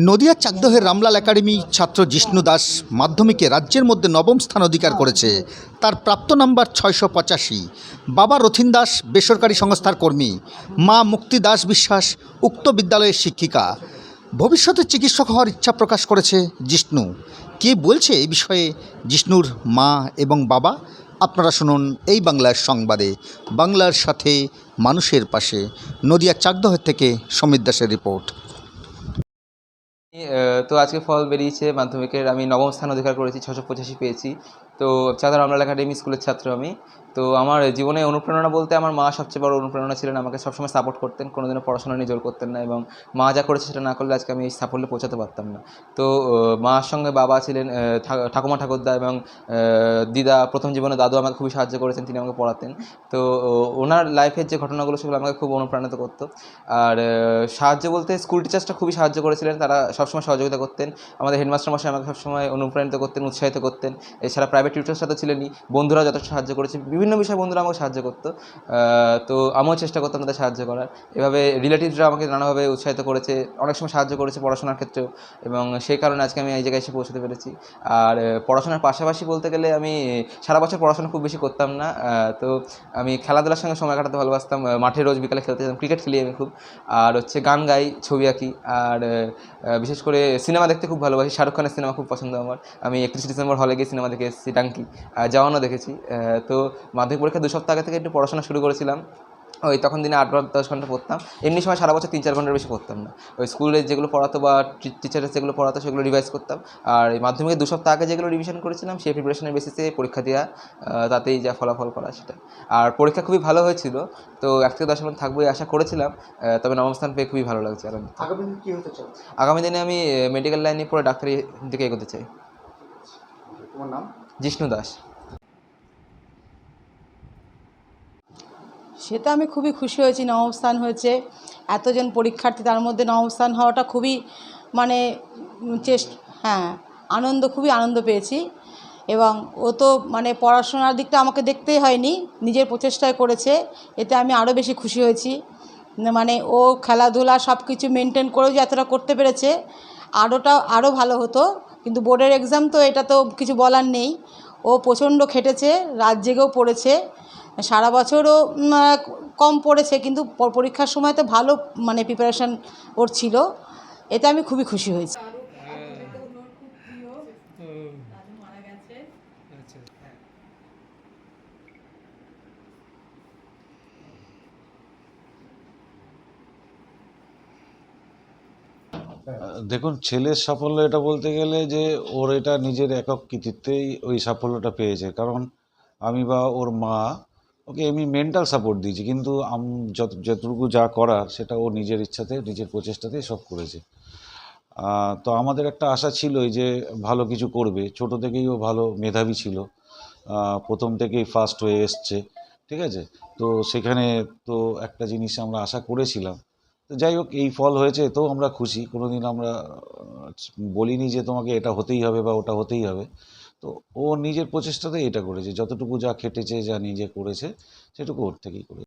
নদিয়ার চাকদহের রামলাল একাডেমি ছাত্র জিষ্ণু দাস মাধ্যমিকে রাজ্যের মধ্যে নবম স্থান অধিকার করেছে। তার প্রাপ্ত নাম্বার ছয়শো পঁচাশি। বাবা রথিন দাস, বেসরকারি সংস্থার কর্মী। মা মুক্তি দাস বিশ্বাস, উক্ত বিদ্যালয়ের শিক্ষিকা। ভবিষ্যতে চিকিৎসক হওয়ার ইচ্ছা প্রকাশ করেছে জিষ্ণু। কে বলছে এই বিষয়ে? জিষ্ণুর মা এবং বাবা? আপনারা শুনুন এই বাংলার সংবাদে। বাংলার সাথে মানুষের পাশে। নদিয়ার চাকদহের থেকে সমীর দাসের রিপোর্ট। তো আজকে ফল বেরিয়েছে মাধ্যমিকের। আমি নবম স্থান অধিকার করেছি, ছশো পঁচাশি পেয়েছি। তো চাঁদা রামলাল একাডেমি স্কুলের ছাত্র আমি। তো আমার জীবনে অনুপ্রেরণা বলতে আমার মা সবচেয়ে বড় অনুপ্রেরণা ছিলেন, আমাকে সবসময় সাপোর্ট করতেন, কোনোদিনও পড়াশোনা নিয়ে জোর করতেন না এবং মা যা করেছে সেটা না করলে আজকে আমি এই সাফল্যে পৌঁছাতে পারতাম না। তো মার সঙ্গে বাবা ছিলেন ঠাকুমা ঠাকুরদা এবং দিদা, প্রথম জীবনে দাদু আমাকে খুবই সাহায্য করেছেন, তিনি আমাকে পড়াতেন। তো ওনার লাইফের যে ঘটনাগুলো সেগুলো আমাকে খুব অনুপ্রাণিত করতো। আর সাহায্য বলতে স্কুল টিচার্সটা খুবই সাহায্য করেছিলেন, তারা সবসময় সহযোগিতা করতেন। আমাদের হেডমাস্টার মশাই আমাকে সবসময় অনুপ্রাণিত করতেন উৎসাহিত করতেন। এছাড়া প্রাইভেট টিউটার্সরা তো ছিলেনই। বন্ধুরাও যথেষ্ট সাহায্য করেছে। বিভিন্ন বিষয়ে বন্ধুরা আমাকে সাহায্য করতো। তো আমিও চেষ্টা করতাম তাদের সাহায্য করার। এভাবে রিলেটিভসরা আমাকে নানাভাবে উৎসাহিত করেছে অনেক সময় সাহায্য করেছে পড়াশোনার ক্ষেত্রেও। এবং সেই কারণে আজকে আমি এই জায়গায় এসে পৌঁছতে পেরেছি। আর পড়াশোনার পাশাপাশি বলতে গেলে আমি সারা বছর পড়াশোনা খুব বেশি করতাম না। তো আমি খেলাধুলার সঙ্গে সময় কাটাতে ভালোবাসতাম। মাঠে রোজ বিকালে খেলতে যেতাম। ক্রিকেট খেলি আমি খুব। আর হচ্ছে গান গাই ছবি আঁকি। আর আহ, বিশেষ করে সিনেমা দেখতে খুব ভালোবাসি। শাহরুখ খানের সিনেমা খুব পছন্দ আমার। আমি একত্রিশে ডিসেম্বর হলে গিয়ে সিনেমা দেখে এসেছি, ডাঙ্কি। জওয়ানও দেখেছি। তো মাধ্যমিক পরীক্ষা দু সপ্তাহ আগে থেকে একটু পড়াশোনা শুরু করেছিলাম। ওই তখন দিনে আট ঘণ্টা দশ ঘণ্টা পড়তাম। এমনি সময় সারা বছর তিন চার ঘণ্টার বেশি পড়তাম না। ওই স্কুলে যেগুলো পড়াতো বা টিচারের যেগুলো পড়াতো সেগুলো রিভাইজ করতাম। আর এই মাধ্যমিকের দু সপ্তাহ আগে যেগুলো রিভিশন করেছিলাম সেই প্রিপারেশনের বেসিসে পরীক্ষা দেওয়া তাতেই যা ফলাফল করা সেটা। আর পরীক্ষা খুবই ভালো হয়েছিল। তো এক থেকে দশ মিনিট থাকব আশা করেছিলাম তবে নবম স্থান পেয়ে খুবই ভালো লাগছে আনন্দ চাও আগামী দিনে আমি মেডিকেল লাইনে পড়ে ডাক্তারি দিকে এগোতে চাই। তোমার নাম? জিষ্ণু দাস। সেটা আমি খুবই খুশি হয়েছি, নবম স্থান হয়েছে। এতজন পরীক্ষার্থী, তার মধ্যে নবম স্থান হওয়াটা খুবই মানে চেষ্ট হ্যাঁ আনন্দ, খুবই আনন্দ পেয়েছি। এবং ও তো মানে পড়াশোনার দিকটা আমাকে দেখতেই হয়নি, নিজের প্রচেষ্টায় করেছে, এতে আমি আরও বেশি খুশি হয়েছি। মানে ও খেলাধুলা সব কিছু মেনটেন করেও যে এতটা করতে পেরেছে, আরোটা আরও ভালো হতো। কিন্তু বোর্ডের এক্সাম তো এটা তো কিছু বলার নেই। ও প্রচণ্ড খেটেছে, রাত জেগেও পড়েছে। সারা বছরও কম পড়েছে, কিন্তু পরীক্ষার সময় তো ভালো মানে প্রিপারেশান ওর ছিল। এতে আমি খুবই খুশি হয়েছি। দেখুন, ছেলের সাফল্য এটা বলতে গেলে যে, ওর এটা নিজের একক কৃতিত্বেই ওই সাফল্যটা পেয়েছে। কারণ আমি বা ওর মা ওকে এমনি মেন্টাল সাপোর্ট দিয়েছি, কিন্তু যত, যতটুকু যা করার সেটা ও নিজের ইচ্ছাতে, নিজের প্রচেষ্টাতে সব করেছে। তো আমাদের একটা আশা ছিলই যে ভালো কিছু করবে। ছোট থেকেই ও ভালো মেধাবী ছিল। প্রথম থেকেই ফার্স্ট হয়ে এসছে, ঠিক আছে? তো সেখানে তো একটা জিনিস আমরা আশা করেছিলাম। তো যাই হোক, এই ফল হয়েছে, তো আমরা খুশি। কোনোদিন আমরা বলিনি যে তোমাকে এটা হতেই হবে বা ওটা হতেই হবে। তো ও নিজের প্রচেষ্টাতেই এটা করেছে। যতটুকু যা খেটেছে, যা নিজে করেছে, সেটুকু ওর থেকেই করেছে।